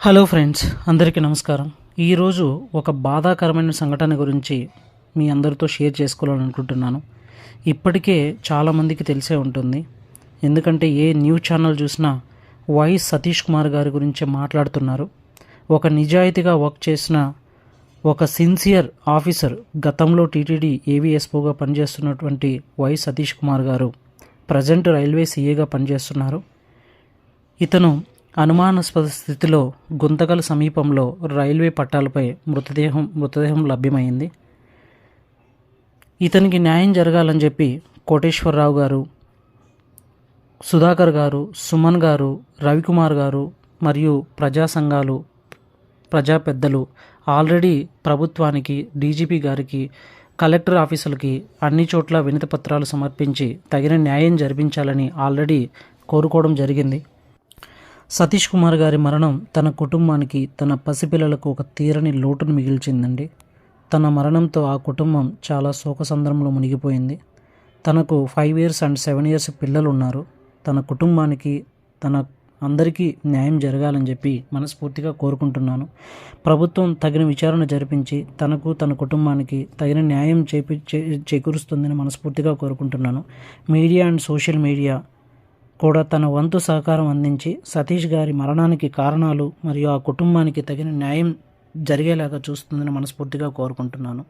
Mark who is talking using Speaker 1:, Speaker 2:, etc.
Speaker 1: Hello friends అందరికీ నమస్కారం. ఈరోజు ఒక బాధాకరమైన సంఘటన గురించి మీ అందరితో షేర్ చేసుకోవాలనుకుంటున్నాను ఇప్పటికే చాలామందికి తెలిసే ఉంటుంది. ఎందుకంటే ఏ న్యూస్ ఛానల్ చూసినా వై సతీష్ కుమార్ గారి గురించి మాట్లాడుతున్నారు. ఒక నిజాయితీగా వర్క్ చేసిన ఒక సిన్సియర్ ఆఫీసర్ గతంలో టీటీడీ ఏవీఎస్పోగా పనిచేస్తున్నటువంటి వై సతీష్ కుమార్ గారు ప్రజెంట్ రైల్వే సీఏగా పనిచేస్తున్నారు. ఇతను అనుమానాస్పద స్థితిలో గుంతకల్ సమీపంలో రైల్వే పట్టాలపై మృతదేహం మృతదేహం లభ్యమైంది. ఇతనికి న్యాయం జరగాలని చెప్పి కోటేశ్వరరావు గారు సుధాకర్ గారు సుమన్ గారు రవికుమార్ గారు మరియు ప్రజా సంఘాలు ప్రజా పెద్దలు ఆల్రెడీ ప్రభుత్వానికి డీజీపీ గారికి కలెక్టర్ ఆఫీసులకి అన్ని చోట్ల వినతి పత్రాలు సమర్పించి తగిన న్యాయం జరిపించాలని ఆల్రెడీ కోరుకోవడం జరిగింది. సతీష్ కుమార్ గారి మరణం తన కుటుంబానికి తన పసిపిల్లలకు ఒక తీరని లోటును మిగిల్చిందండి. తన మరణంతో ఆ కుటుంబం చాలా శోకసంద్రంలో మునిగిపోయింది. తనకు five years and seven years పిల్లలు ఉన్నారు తన కుటుంబానికి తన అందరికీ న్యాయం జరగాలని చెప్పి మనస్ఫూర్తిగా కోరుకుంటున్నాను. ప్రభుత్వం తగిన విచారణ జరిపించి తనకు తన కుటుంబానికి తగిన న్యాయం చేపి చే- చేకూరుస్తుందని మనస్ఫూర్తిగా కోరుకుంటున్నాను. మీడియా అండ్ సోషల్ మీడియా కూడా తన వంతు సహకారం అందించి సతీష్ గారి మరణానికి కారణాలు మరియు ఆ కుటుంబానికి తగిన న్యాయం జరిగేలాగా చూస్తుందని మనస్ఫూర్తిగా కోరుకుంటున్నాను.